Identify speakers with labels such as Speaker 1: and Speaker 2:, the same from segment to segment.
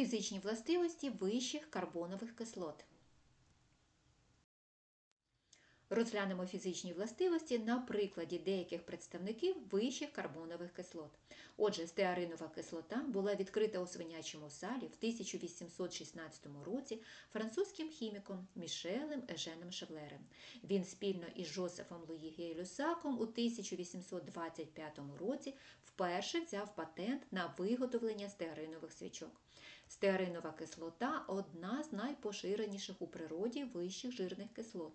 Speaker 1: Фізичні властивості вищих карбонових кислот. Розглянемо фізичні властивості на прикладі деяких представників вищих карбонових кислот. Отже, стеаринова кислота була відкрита у свинячому салі в 1816 році французьким хіміком Мішелем Еженом Шевлерем. Він спільно із Жозефом Луї Гей-Люсаком у 1825 році вперше взяв патент на виготовлення стеаринових свічок. Стеаринова кислота одна з найпоширеніших у природі вищих жирних кислот.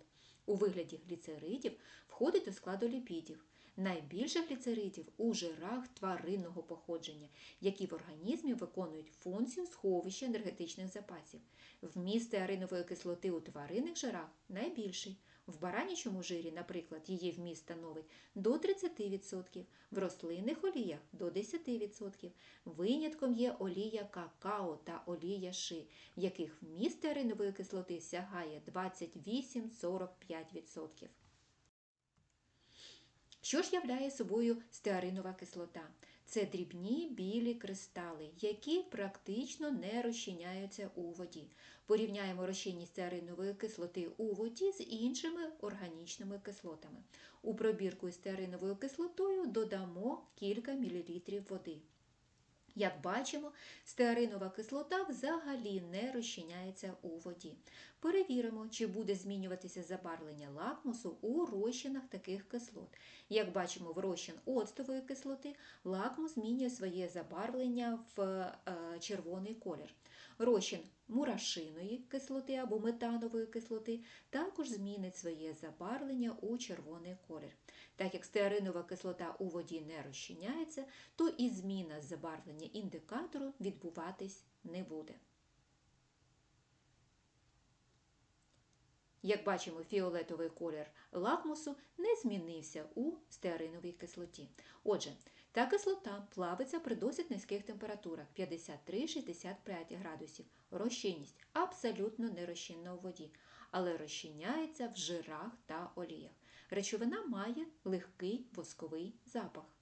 Speaker 1: У вигляді гліцеридів входить до складу ліпідів. Найбільше гліцеридів у жирах тваринного походження, які в організмі виконують функцію сховища енергетичних запасів. Вміст аринової кислоти у тваринних жирах найбільший. В баранячому жирі, наприклад, її вміст становить до 30%, в рослинних оліях до 10%. Винятком є олія какао та олія ши, яких вміст стеаринової кислоти сягає 28-45%. Що ж являє собою стеаринова кислота? Це дрібні білі кристали, які практично не розчиняються у воді. Порівняємо розчинність стеаринової кислоти у воді з іншими органічними кислотами. У пробірку з стеариновою кислотою додамо кілька мілілітрів води. Як бачимо, стеаринова кислота взагалі не розчиняється у воді. Перевіримо, чи буде змінюватися забарвлення лакмусу у розчинах таких кислот. Як бачимо, в розчин оцтової кислоти лакмус змінює своє забарвлення в е, червоний колір. Розчин мурашиної кислоти або метанової кислоти також змінить своє забарвлення у червоний колір. Так як стеаринова кислота у воді не розчиняється, то і зміна забарвлення індикатору відбуватись не буде. Як бачимо, фіолетовий колір лакмусу не змінився у стеариновій кислоті. Отже, та кислота плавиться при досить низьких температурах 53-65 градусів. Розчинність абсолютно не розчинна у воді, але розчиняється в жирах та оліях. Речовина має легкий восковий запах.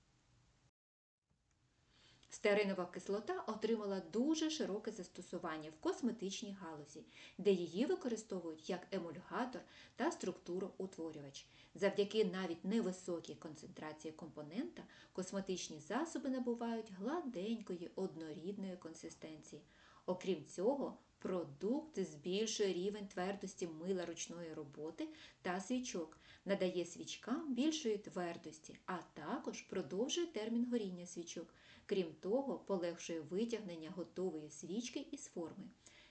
Speaker 1: Стеринова кислота отримала дуже широке застосування в косметичній галузі, де її використовують як емульгатор та структуроутворювач. Завдяки навіть невисокій концентрації компонента косметичні засоби набувають гладенької однорідної консистенції. Окрім цього, продукт збільшує рівень твердості мила ручної роботи та свічок, надає свічкам більшої твердості, а також продовжує термін горіння свічок. Крім того, полегшує витягнення готової свічки із форми,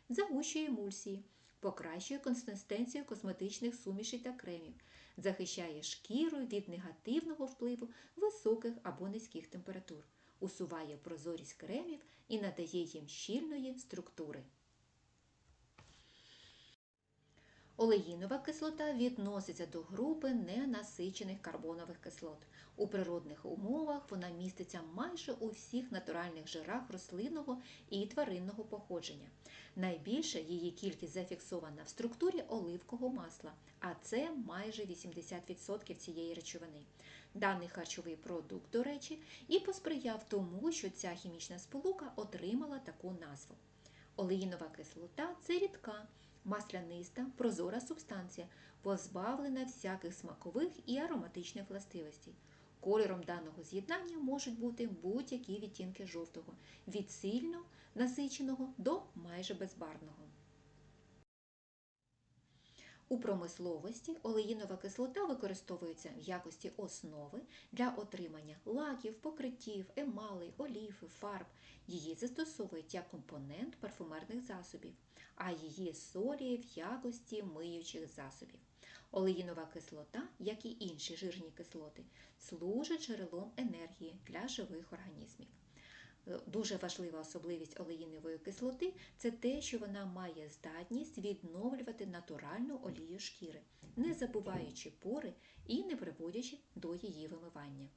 Speaker 1: загущує емульсії, покращує консистенцію косметичних сумішей та кремів, захищає шкіру від негативного впливу високих або низьких температур, усуває прозорість кремів і надає їм щільної структури. Олеїнова кислота відноситься до групи ненасичених карбонових кислот. У природних умовах вона міститься майже у всіх натуральних жирах рослинного і тваринного походження. Найбільше її кількість зафіксована в структурі оливкового масла, а це майже 80% цієї речовини. Даний харчовий продукт, до речі, і посприяв тому, що ця хімічна сполука отримала таку назву. Олеїнова кислота це рідка масляниста, прозора субстанція, позбавлена всяких смакових і ароматичних властивостей. Кольором даного з'єднання можуть бути будь-які відтінки жовтого, від сильно насиченого до майже безбарвного. У промисловості олеїнова кислота використовується в якості основи для отримання лаків, покриттів, емалей, олів, фарб. Її застосовують як компонент парфумерних засобів, а її солі в якості миючих засобів. Олеїнова кислота, як і інші жирні кислоти, служить джерелом енергії для живих організмів. Дуже важлива особливість олеїнової кислоти це те, що вона має здатність відновлювати натуральну олію шкіри, не забуваючи пори і не приводячи до її вимивання.